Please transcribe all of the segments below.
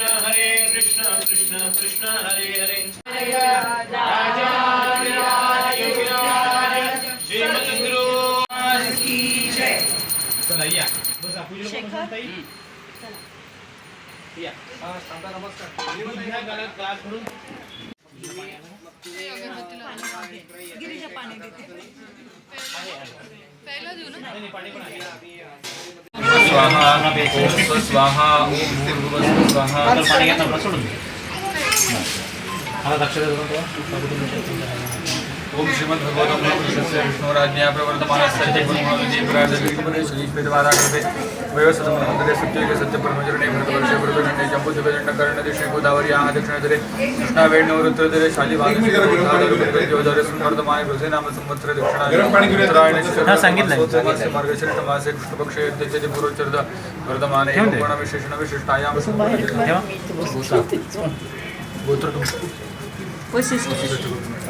कृष्ण हरे कृष्ण कृष्ण कृष्ण हरे हरे. चला या. बसा पूजेला बसून ताई या. घ्या गळ्यात गाठ भरून नाही, नाही, पाणी पण आहे स्वाहा ओम स्वाहा ओम भूर्भुवः स्वाहा तर ओम श्रीमद्भगवतं पुरुषस्य विष्णुराज्ञा प्रवर्तमानस्य गुरुमहादेवराजगीपदे श्रीश्वेतवारागते वयोसतमन्वन्तरे सत्ययुगे सत्यब्रह्मचरणे भरतवर्षे भरतखण्डे जम्बुद्वीपदण्डकर्णदे श्रीगोदावर्याः दक्षिणोत्तरे कृष्णावेण्णवरुत्तरे शालिभागरे संवर्धमाने कृते नाम संवत्सरे दक्षिणायने सांगितलं मार्गशीर्षमासे कृष्णपक्षे युद्धचे पूर्वचर्द वर्धमाने गुणविशेषण विशिष्टायां गोत्र वस्त्र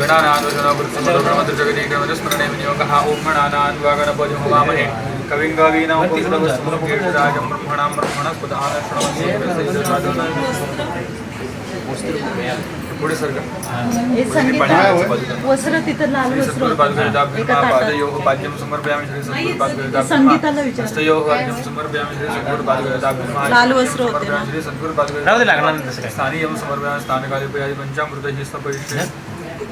गणानानुजनवृत्तमधुरमधुरजगदीकमनुस्मरणे विनियोगः ओं गणानान् वागणपतिं हवामहे कविं गवीनां पुष्पवस्मुखीर्षराजं ब्रह्मणां ब्रह्मणस्पदानश्रवणं पुढे सरका हे सांगितलं वस्त्र तिथं लाल वस्त्र होतं. एका ताटात पादयोः पाद्यं समर्पयामि श्री सद्गुरुपादुकाभ्यः संगीताला विचार. हस्तयोः पाद्यं समर्पयामि श्री सद्गुरुपादुकाभ्यः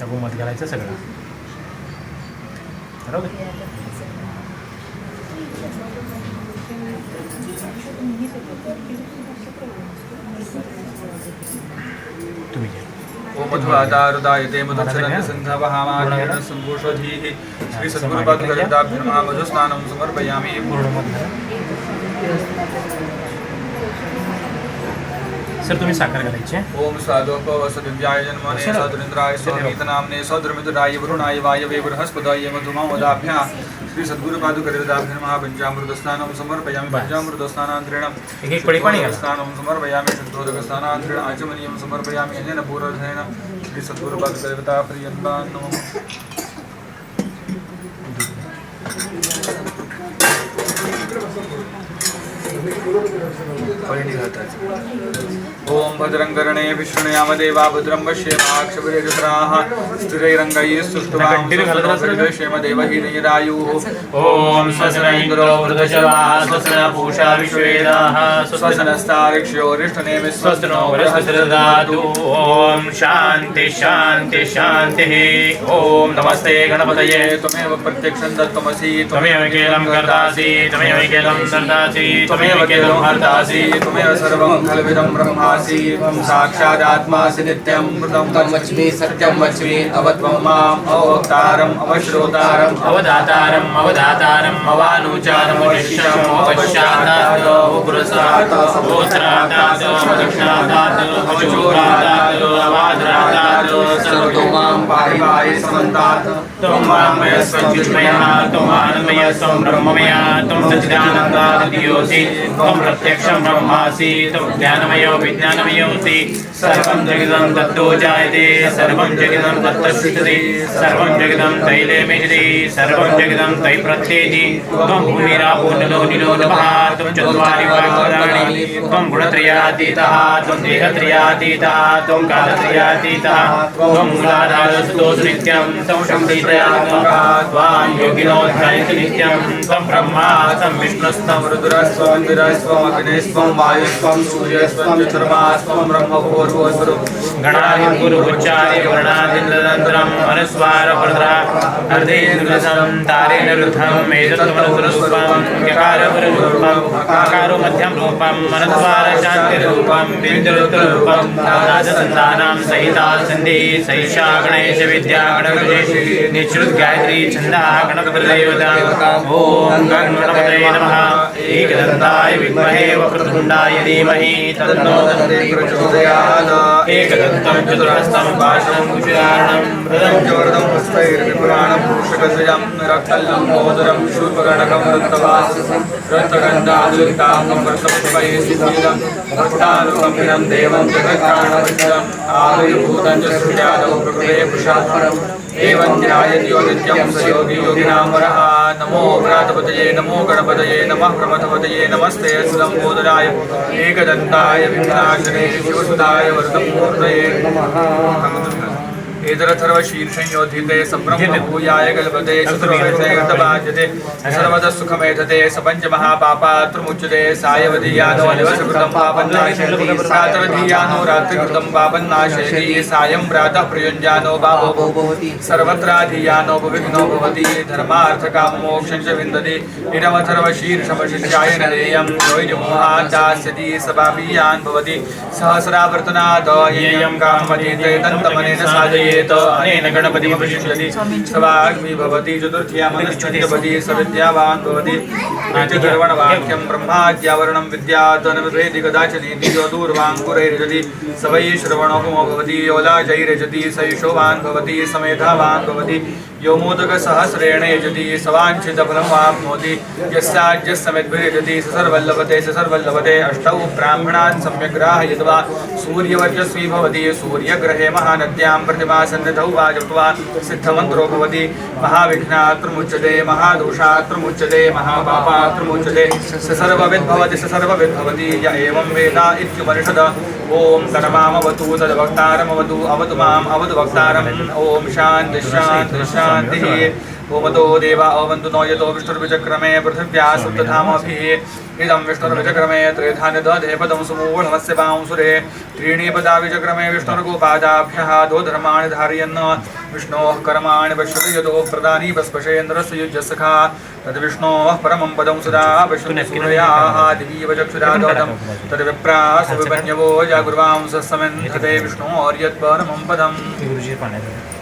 टाकून मध घालायचं सगळं. बरोबर तुम्ही घ्या. ओमध्वादारुदायते मधुक्षरसन्धवहामाघेन सम्भूषधीः श्री सद्गुरुपादुकाभ्यर्मः मधुस्नानं समर्पयामि पूर्ण मध घाला सर तुम्ही साखर घालायची. ओम साधोपवसदिव्याय जन्मने सदुरिन्द्राय स्वनीतनाम्ने सौद्रमितुराय वरुणाय वायवे बृहस्पदाय मधुमामदाभ्याः। श्री सद्गुरुपादुकरिदाभ्य महापञ्चामृतस्नानं समर्पयामि। पञ्चामृतस्नानान्तरेण. स्नानं समर्पयामि। शुद्धोदकस्नानान्तरेण आचमनीयं समर्पयामि। अनेन पूर्वधनेन श्री सद्गुरुपादुकरिता प्रियन्तान् नमः ओम भद्रं कर्णे विष्णुयामदेवा भद्रं पश्येमाक्षभिर्यजत्राः स्थिरैरङ्गैः सुष्टुवांशेमदेवहिरयुः ॐ स्वस्न इन्द्रो वृधशवाः स्वस्न पूषा विश्वेदाः। स्वस्न स्वसनस्तारिक्ष्योरिष्टनेमि स्वस्ति नो बृहस्पतिर्दधातु ॐ शान्ति शान्ति शान्तिः। ॐ नमस्ते गणपतये त्वमेव प्रत्यक्षं दत्तमसि त्वमेव केलं कर्तासि त्वमेव केलं सर्तासि त्वमेव केलं हर्तासि त्वमेव सर्वं खलविदं ब्रह्मासि त्वं साक्षादात्मासि नित्यं मृतं वच्मि सत्यं वच्मि अवत्वं माम् अवतारम् अवश्रोतारम् अवदातारम् अवदातारम् अवानुचारम् अवशिष्यम् अवश्यातात् उपपुरसात् गोत्रातात् दक्षिणातात् अवचोरातात् सर्वतो मां पाहि पाहि समन्तात् त्वं वाङ्मयस्वचिन्मयः त्वम् आनन्दमयः त्वं ब्रह्ममयः त्वं सच्चिदानन्दादियोऽसि त्वं प्रत्यक्षं ब्रह्मासि त्वं ज्ञानमयो विज्ञानमयोऽसि सर्वं जगदं तत्तो जायते सर्वं जगदं तत्तस्थिति सर्वं जगदं तैले मिजति सर्वं जगदं तै प्रत्येति त्वं भूमिरापो नलो निलो नमः त्वं चत्वारि वाक्पदानि त्वं गुणत्रयातीतः त्वं देहत्रयातीतः त्वं कालत्रयातीतः त्वं मूलाधारस्तोषु नित्यं त्वं शक्तित्रयात्मकः त्वां योगिनो नित्यं त्वं ब्रह्मा त्वं विष्णुस्तं रुद्रस्वं विरस्वम् अग्निस्वं वायुस्वं सूर्यस्वं चतुर्मास्वं ब्रह्मभूर्भुवस्वरूप गणाधिं गुरु उच्चारे वर्णादिन्दरन्तरम् अनुस्वार भद्रा अर्धेन्द्रसं तारेण रुद्धम् एतत्त्वमनुस्वरूपं यकारवररूपम् आकारो मध्यं रूपम् अनुस्वार शान्तिरूपं बिन्दुरुत्ररूपं राजसन्धानां सहिता सन्धि सैषा गणेश विद्या गणपति निश्रुत गायत्री छन्दः गणपतिदेवता ॐ गणपतये नमः एकदन्ताय विद्महे वक्रतुण्डाय धीमहि तन्नो दन्ते प्रचोदयात् एकदन्तं चतुरहस्तं पाशं कुचारणं च वरदं हस्तैर्विपुराणं पुरुषगजं रक्तल्लं मोदरं शूर्पगणकं रक्तवाससं रक्तगन्धादुरिताङ्गं वर्तपुष्पैः सिद्धिदं। भक्तानुगम्यं देवं जगत्प्राणवृत्तम् आयुर्भूतं च सृजादौ प्रकृते पुरुषात्परम् एवं ध्यायति योगित्यं स योगी योगिनां वरः। नमो व्रातपतये नमो गणपतये नमः प्रमथपतये नमस्ते सुलम्बोदराय एकदन्ताय विघ्नाशने शिवसुताय वरदं मूर्तये एतरथर्व शीर्षयोधिते सब्रह्मभूयाय कल्पते चतुर्वेदबाध्यते सर्वतः सुखमेधते सपञ्च महापापात्रमुच्यते सायवधीयानो दिवसकृतं पापन्नाशेति प्रातरधीयानो रात्रिकृतं पापन्नाशेति सायं प्रातः प्रयुञ्जानो भावो भवति। सर्वत्राधियानो विघ्नो भवति धर्मार्थकामोक्षं च विन्दति। इदमथर्व शीर्षमशिष्याय नरेयं द्वैजमोहात् दास्यति सपापीयान् भवति। सहस्रावर्तनाद येयं कामतीते दन्तमनेन साधयेत अनेन भवति चतुर्थ्यामनुष्ठपति सविद्यावान् भवति। चतुर्वणवाक्यं ब्रह्माद्यावरणं विद्यातनविभेदि कदाचनीति यो दूर्वाङ्कुरैर्जति स वै भवति सैषोवान् भवति समेधावान् भवति। यो मोदकसहस्रेण यजति सवाञ्छितफलं वाप्नोति। यस्याज्यस्समिद्भिर्यजति स सर्वल्लभते स सर्वल्लभते अष्टौ ब्राह्मणान् सम्यग्राहयित्वा सूर्यवर्चस्वी भवति सूर्यग्रहे महानद्यां प्रतिमासन्निधौ वा जप्त्वा सिद्धमन्त्रो भवति। महाविघ्नात्रमुच्यते महादोषात्रमुच्यते महापापात्रमुच्यते स सर्वविद्भवति स सर्वविद् य एवं वेद इत्युपनिषद। ॐ सर्वामवतु तद्वक्तारमवतु अवतु माम् अवतु वक्तारम् ॐ शान्ति शान्ति शान्तिः। ओमतो देवा अवन्तु नो यतो विष्णुर्विचक्रमे पृथिव्या सप्तधामभिः इदं विष्णुर्विचक्रमे त्रेधानि दधे पदं सुमूढमस्य बांसुरे। त्रीणि पदा विचक्रमे विष्णुर्गोपादाभ्यः दो धर्माणि धारयन्। विष्णोः कर्माणि पश्यति यतो प्रदानी वस्पशेन्द्रस्य युज्यसखा। तद्विष्णोः परमं पदं सदा पश्यति सूर्याः दिवीव चक्षुरागतं तद्विप्रासु विपन्यवो जागुर्वांसस्समिन्धते विष्णोर्यत्परमं पदम्।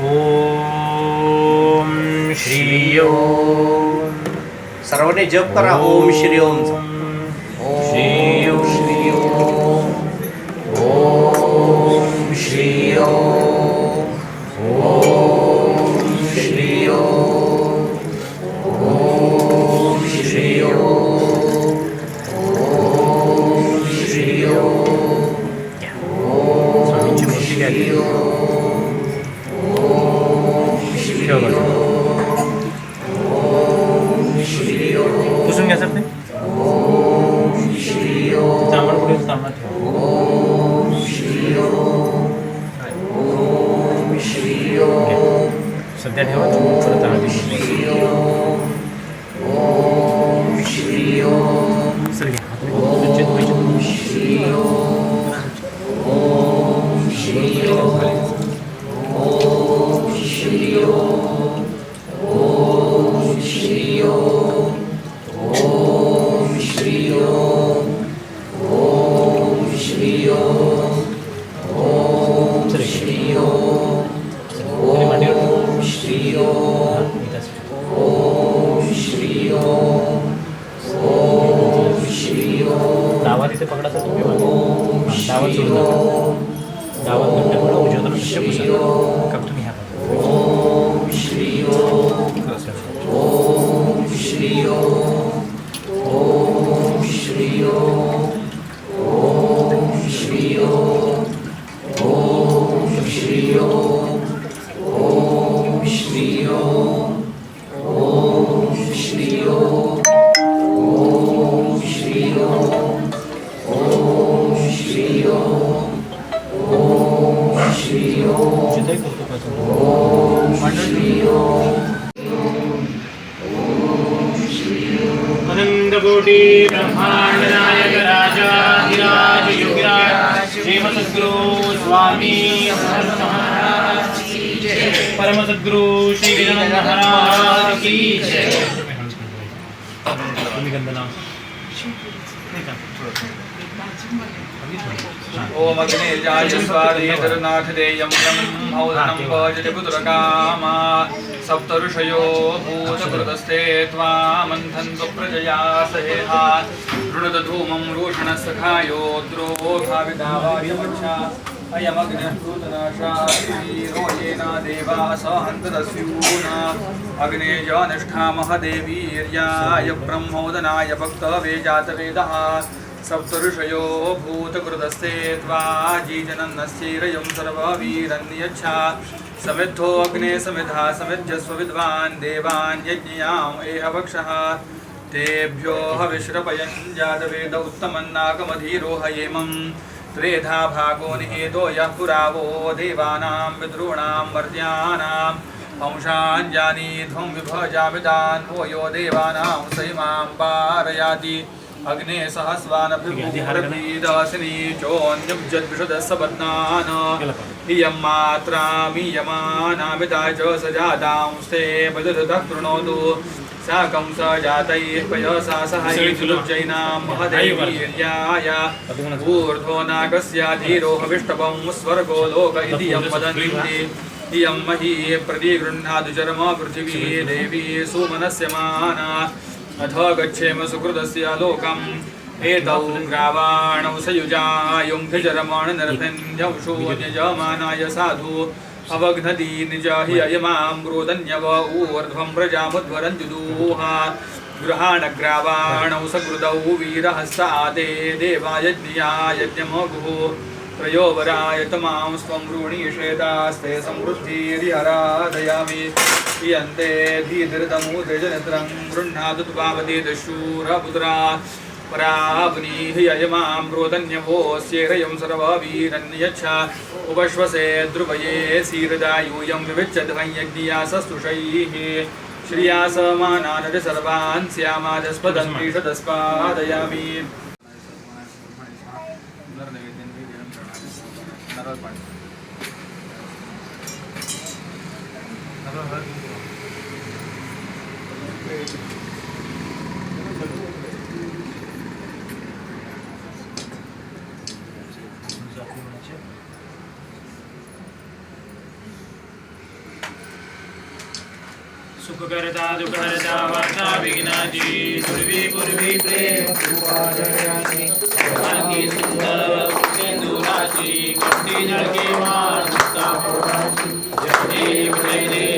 ओम श्री ओम. सर्वांनी जप करा. ओम श्री ओम. श्री ओम श्री ओमग्ने जायस्वादीतरनाथदेयम्यं हौदनं भजति पुत्रकामा सप्तऋषयो भूतकृतस्ते त्वामन्थन्तु प्रजया सहेहा ऋणदधूमं रोषणसखायो द्रोभाविदावायमच्छा अयमग्नस्तूतनाशारो येना देवा सहन्तदस्यूना अग्नेयानिष्ठामः देवीर्याय ब्रह्मोदनाय भक्तवे जातवेदः सप्तऋषयो भूतकृतस्ते त्वा जीजनन्नस्यैरयं सर्ववीरन्यच्छा समिद्धो अग्ने समिधा समिध्यस्व विद्वान् देवान् यज्ञयाम् एह वक्षः। तेभ्यो हविश्रपयन् जातवेद उत्तमन्नाकमधीरोहयेमं त्रेधा भागो निहेतो यः पुरावो देवानां पितॄणां वर्ज्यानां अंशान् जानीध्वं विभजामितान् वो यो देवानां सैमां पारयाति। अग्ने सहस्वानभिर्भूरभीदासिनी चोऽन्यब्जद्विषदस्सपत्नान् इयं मात्रामीयमानामिता च सजातांस्ते पदधतः कृणोतु। साकं स जातैः पयसा सह जैनां महदैवीर्याय ऊर्ध्वो नागस्याधीरो हविष्टवं स्वर्गो लोक इति यं वदन्ति। इयं मही प्रतिगृह्णातु चरम पृथिवी देवी सुमनस्य माना अथ गच्छेम सुकृतस्य लोकम्। एतौ ग्रावाणौ सयुजायुम्भिजरमाणनरतन्यंशोऽन्यजमानाय साधु। अवघ्नदी निजाहि अयमां रोदन्यव ऊर्ध्वं प्रजामुद्वरञ्जुदूहा गृहाणग्रावाणौ सकृतौ वीरः स आदे देवायज्ञया यज्ञमगुः त्रयोवराय तमां स्वं वृणीषेदास्ते समृद्धिरिहरा दयामि यन्ते धीधरतमूतजनतरं गृह्णातु तुपावतीदशूरपुत्रा परावनीहयमां रोदन्यवोऽस्येरयं सर्ववीरन्यच्छ। उपश्वसे द्रुवये सीरदायूयं विविच्चध्वञ्यज्ञिया सस्तुषैः श्रिया समानानरि सर्वान् श्यामाजस्पदन्तीषदस्पादयामि Thank you. सुखकर्ता हरता वार्ता विघ्नाची पूर्वी पूर्वी प्रेम आणखी सुंदर सिंदुराची कट्टी जळके माळ पोराची. जय देव जय देव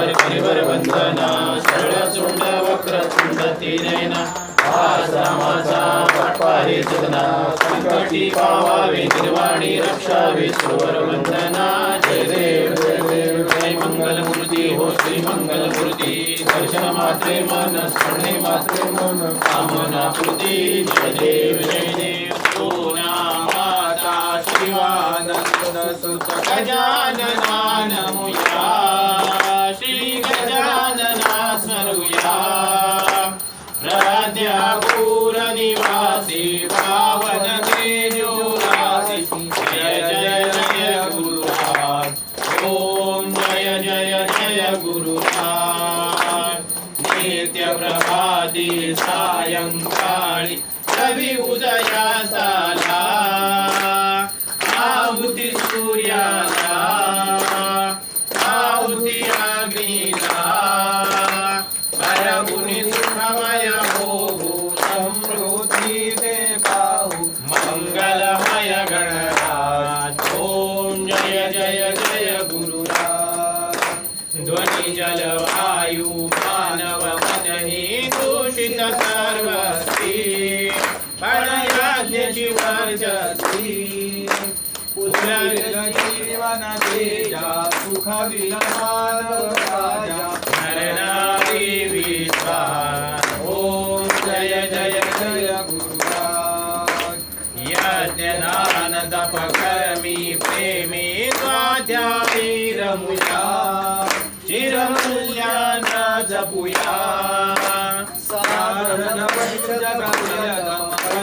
वरी परिवर बंधना सरळ चुंड वक्र चुंड तीनैना हा समाचा पाठपारी जगना संकटी पावावे निर्वाणी रक्षावे सुवर वंदना जय देव जय देव जय मंगल मूर्ती हो श्री मंगल मूर्ती दर्शन मात्रे मन स्मरणे मात्रे मन कामना कृती जय देव जय देव सोना माता शिवानंद सुत गजानना नमुया प्रद्यापूर निवासी पावन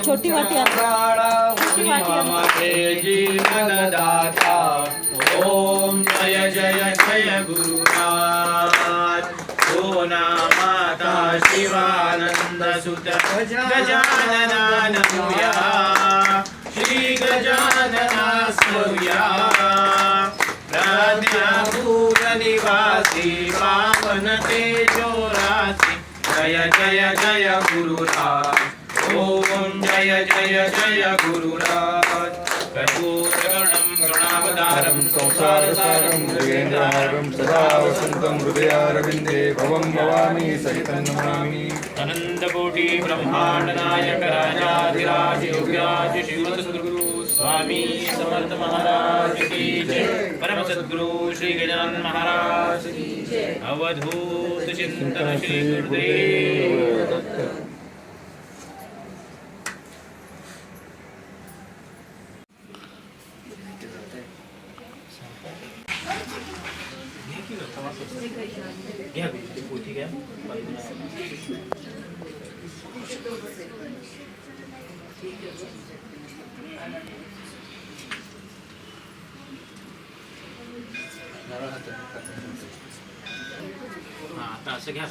छोटी वाटी. छोटी वाटी जीवन दाता ओम जय जय जय गुरुनाथ। हो सोना माता शिवानंद सुत। गजाननानुया श्री गजानना स्मरूया प्रज्ञापूर निवासी पावन तेजोरासी जय जय जय गुरुनाथ। ओम जय जय जय गुरुनाथ। कर्पूरगणं संसारसारं मृगेन्द्रहारं सदा वसन्तं हृदयारविन्दे भवं भवानी सहितं नमामि। अनंतकोटी ब्रह्मांड नायक राजाधिराज योग्याज शिव सद्गुरु स्वामी समर्थ महाराज की जय। परम सद्गुरु श्री गजानन महाराज की जय। अवधूत चिंतन श्री गुरुदेव। घ्या ते पोथी घ्या. हां आता असं घ्या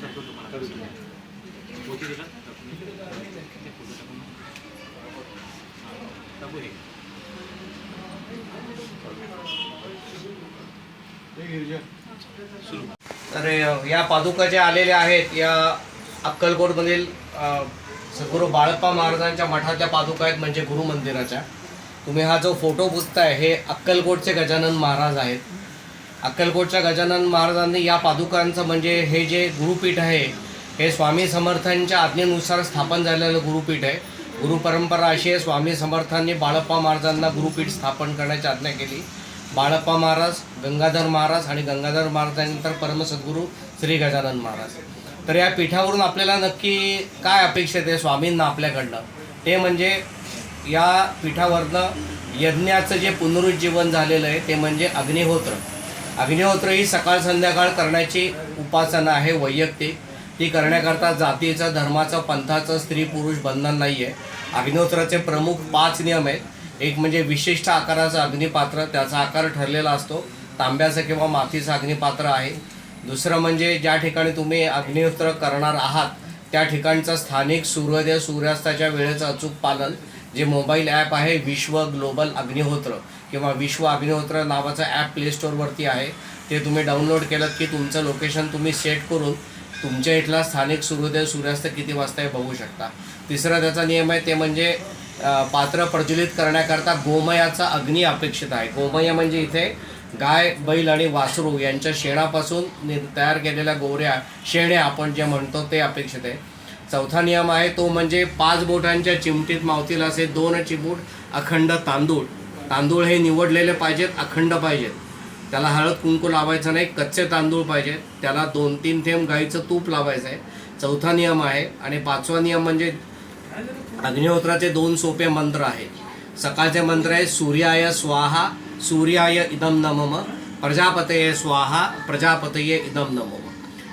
सरतो तुम्हाला पोथी दिला ते फोटो टाकून हा, टाकू हे तर या पादुका ज्या आलेल्या आहेत या अक्कलकोटमधील अ, सद्गुरू बाळप्पा महाराजांच्या मठातल्या पादुका आहेत म्हणजे गुरु मंदिराच्या. तुम्ही हा जो फोटो पुसताय हे अक्कलकोटचे गजानन महाराज आहेत. अक्कलकोटच्या गजानन महाराजांनी या पादुकांचं म्हणजे हे जे गुरुपीठ आहे हे स्वामी समर्थांच्या आज्ञेनुसार स्थापन झालेलं गुरुपीठ आहे. गुरुपरंपरा अशी आहे स्वामी समर्थांनी बाळप्पा महाराजांना गुरुपीठ स्थापन करण्याची आज्ञा केली. बाळप्पा महाराज गंगाधर महाराज आणि गंगाधर महाराजांनंतर परमसद्गुरू श्री गजानन महाराज. तर या पीठावरून आपल्याला नक्की काय अपेक्षित आहे स्वामींना आपल्याकडनं? ते म्हणजे या पीठावरनं यज्ञाचं जे पुनरुज्जीवन झालेलं आहे ते म्हणजे अग्निहोत्र. अग्निहोत्र ही सकाळ संध्याकाळ करण्याची उपासना आहे वैयक्तिक. ती करण्याकरता जातीचं धर्माचं पंथाचं स्त्री पुरुष बंधन नाही आहे अग्निहोत्राचे प्रमुख पाच नियम आहेत. एक म्हणजे विशिष्ट आकाराचं अग्निपात्र त्याचा आकार ठरलेला असतो. तांब्याचं किंवा मातीचं अग्निपात्र आहे. दुसरं म्हणजे ज्या ठिकाणी तुम्ही अग्निहोत्र करणार आहात त्या ठिकाणचं स्थानिक सूर्योदय सूर्यास्ताच्या वेळेचं अचूक पालन जे मोबाईल ॲप आहे विश्व ग्लोबल अग्निहोत्र किंवा विश्व अग्निहोत्र नावाचं ॲप प्ले स्टोअरवरती आहे. ते तुम्ही डाउनलोड केलं की तुमचं लोकेशन तुम्ही सेट करून तुमच्या इथला स्थानिक सूर्योदय सूर्यास्त किती वाजता आहे बघू शकता. तिसरा त्याचा नियम आहे ते म्हणजे पात्र प्रज्वलित करण्याकरता गोमयाचा अग्नी अपेक्षित आहे. गोमय म्हणजे इथे गाय बैल आणि वासरू यांच्या शेणापासून नि तयार केलेल्या गोऱ्या शेणे आपण जे म्हणतो ते अपेक्षित आहे. चौथा नियम आहे तो म्हणजे पाच बोटांच्या चिमटीत मावतील असे दोन चिमूट अखंड तांदूळ. तांदूळ हे निवडलेले पाहिजेत अखंड पाहिजेत. त्याला हळद कुंकू लावायचं नाही कच्चे तांदूळ पाहिजेत. त्याला दोन तीन थेंब गाईचं तूप लावायचं आहे. चौथा नियम आहे आणि पाचवा नियम म्हणजे अग्निहोत्राचे दोन सोपे मंत्र आहेत. सकाळचे मंत्र आहे सूर्याय स्वाहा सूर्याय इदम नमम प्रजापतये स्वाहा प्रजापतये इदम नमम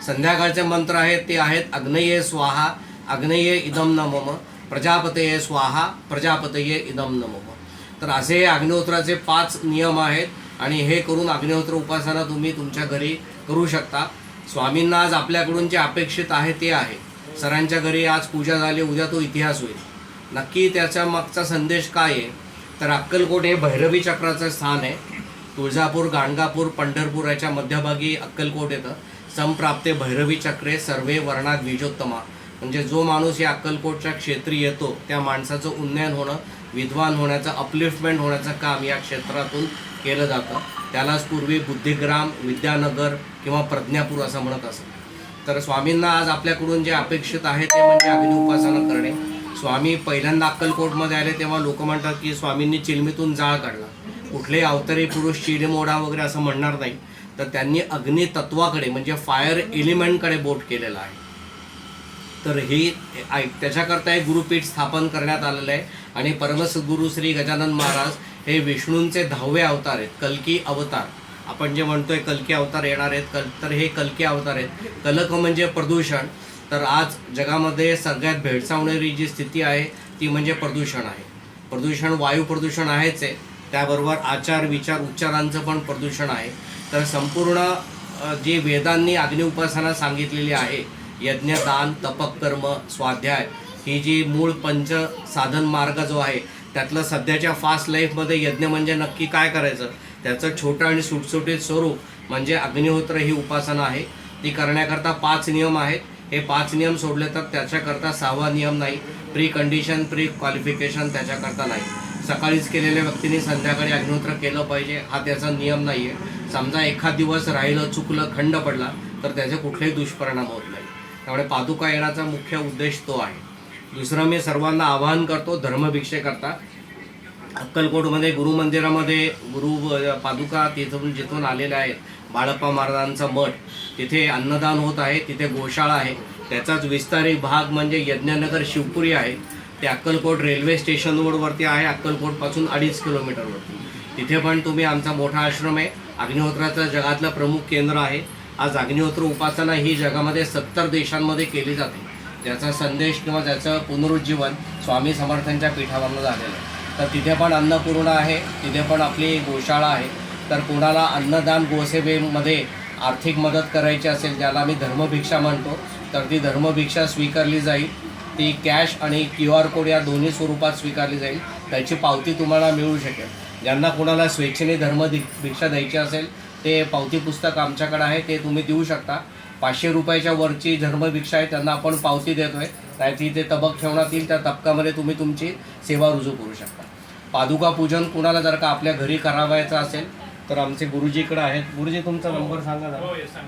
संध्याकाळचे मंत्र आहेत ते आहेत अग्नये स्वाहा अग्नये इदम नमम प्रजापतये स्वाहा प्रजापतये इदम नमम तर असे हे अग्निहोत्राचे पाच नियम आहेत आणि हे करून अग्निहोत्र उपासना तुम्ही तुमच्या घरी करू शकता. स्वामींना आज आपल्याकडून जे अपेक्षित आहे ते आहे. सरांच्या घरी आज पूजा झाली उद्या तो इतिहास होईल. नक्की त्याच्या मागचा संदेश काय आहे? तर अक्कलकोट हे भैरवी चक्राचं स्थान आहे. तुळजापूर गाणगापूर पंढरपूर याच्या मध्यभागी अक्कलकोट येतं. संप्राप्ते भैरवी चक्रे सर्वे वर्णात बीजोत्तमा. म्हणजे जो माणूस या अक्कलकोटच्या क्षेत्री येतो त्या माणसाचं उन्नयन होणं विद्वान होण्याचं अपलिफ्टमेंट होण्याचं काम या क्षेत्रातून केलं जातं. त्यालाच पूर्वी बुद्धिग्राम विद्यानगर किंवा प्रज्ञापूर असं म्हणत असत. तर स्वामींना आज आपल्याकडून जे अपेक्षित आहे ते म्हणजे अग्नि उपासना करणे. स्वामी पहिल्यांदा अक्कलकोटमध्ये आले तेव्हा लोक म्हणतात की स्वामींनी चिलमीतून जाळ काढला. कुठलेही अवतारी पुरुष चिडमोडा वगैरे असं म्हणणार नाही. तर त्यांनी अग्नितत्वाकडे म्हणजे फायर एलिमेंटकडे बोट केलेलं आहे. तर हे ऐक त्याच्याकरता हे गुरुपीठ स्थापन करण्यात आलेलं आहे. आणि परमसद्गुरू श्री गजानन महाराज हे विष्णूंचे दहावे अवतार आहेत कल्की अवतार. आपण जे म्हणतोय कल्की अवतार येणार आहेत कल तर हे कल्की अवतार आहेत. कलक म्हणजे प्रदूषण. तर आज जगामध्ये सगळ्यात भेडसावणारी जी स्थिती आहे ती म्हणजे प्रदूषण आहे. प्रदूषण वायू प्रदूषण आहेच आहे. त्याबरोबर आचार विचार उच्चारांचं पण प्रदूषण आहे. तर संपूर्ण जे जी वेदांनी अग्नि उपासना सांगितलेली आहे यज्ञ दान तपक कर्म स्वाध्याय ही जी मूळ पंच साधन मार्ग जो आहे त्यातलं सध्याच्या फास्ट लाईफमध्ये यज्ञ म्हणजे नक्की काय करायचं? त्याचं छोटं आणि सुटसुटीत स्वरूप म्हणजे अग्निहोत्र ही उपासना आहे. ती करण्याकरता पाच नियम आहेत. हे पाच नियम सोडले तर त्याच्याकरता सहावा नियम नाही. प्री कंडिशन प्री क्वालिफिकेशन त्याच्याकरता नाही. सकाळीच केलेल्या व्यक्तीने संध्याकाळी अग्निहोत्र केलं पाहिजे हा त्याचा नियम नाही आहे समजा एखाद दिवस राहिलं चुकलं खंड पडला तर त्याचे कुठलेही दुष्परिणाम होत नाही. त्यामुळे पादुका येण्याचा मुख्य उद्देश तो आहे. दुसरं मी सर्वांना आवाहन करतो धर्मभिक्षेकरता. अक्कलकोटमध्ये गुरु मंदिरामध्ये गुरु पादुका तेथून जिथून आलेल्या आहेत. बाळप्पा महाराजांचा मठ. तिथे अन्नदान होत आहे तिथे गोशाळा आहे. त्याचाच विस्तारित भाग म्हणजे यज्ञनगर शिवपुरी आहे. ते अक्कलकोट रेल्वे स्टेशन रोडवरती आहे अक्कलकोटपासून अडीच किलोमीटरवरती तिथे पण तुम्ही आमचा मोठा आश्रम आहे. अग्निहोत्राचं जगातलं प्रमुख केंद्र आहे. आज अग्निहोत्र उपासना ही जगामध्ये सत्तर देशांमध्ये केली जाते. त्याचा संदेश किंवा त्याचं पुनरुज्जीवन स्वामी समर्थांच्या पीठावरनं झालेलं आहे. तर तिथे पण अन्नपूर्णा आहे तिथे पण आपली गोशाळा आहे. तर कोणाला अन्नदान गोसेवेमध्ये आर्थिक मदत करायची असेल ज्याला आम्ही धर्मभिक्षा म्हणतो तर ती धर्मभिक्षा स्वीकारली जाईल. ती कॅश आणि क्यू आर कोड या दोन्ही स्वरूपात स्वीकारली जाईल. त्याची पावती तुम्हाला मिळू शकेल. ज्यांना कोणाला स्वेच्छेने धर्म भिक्षा द्यायची असेल ते पावती पुस्तक आमच्याकडे आहे ते तुम्ही देऊ शकता. पाचशे रुपयाच्या वरची धर्मभिक्षा आहे त्यांना आपण पावती देतोय. नाही तिथे तबक ठेवण्यात येईल त्या तबकामध्ये तुम्ही तुमची सेवा रुजू करू शकता. पादुका पूजन कुणाला जर का आपल्या घरी करावायचं असेल तर आमचे गुरुजीकडे आहेत. गुरुजी तुमचा नंबर सांगा जरा.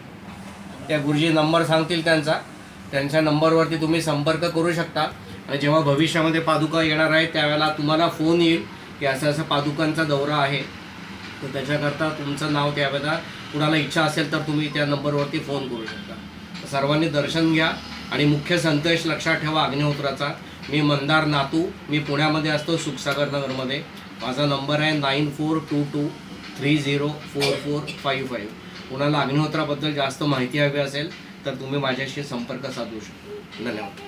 त्या गुरुजी नंबर सांगतील त्यांचा. त्यांच्या नंबरवरती तुम्ही संपर्क करू शकता. आणि जेव्हा भविष्यामध्ये पादुका येणार आहे त्यावेळेला तुम्हाला फोन येईल की असं असं पादुकांचा दौरा आहे. तर त्याच्याकरता तुमचं नाव त्यावेळेला कुणाला इच्छा असेल तर तुम्ही त्या नंबरवरती फोन करू शकता. सर्वांनी दर्शन घ्या आणि मुख्य संदेश लक्षात ठेवा अग्निहोत्राचा. मी मंदार नातू मी पुण्यामध्ये असतो सुखसागर नगरमध्ये. माझा नंबर आहे nine four two two three zero four four five five. कुणाला अग्निहोत्राबद्दल जास्त माहिती हवी असेल तर तुम्ही माझ्याशी संपर्क साधू शकता. धन्यवाद.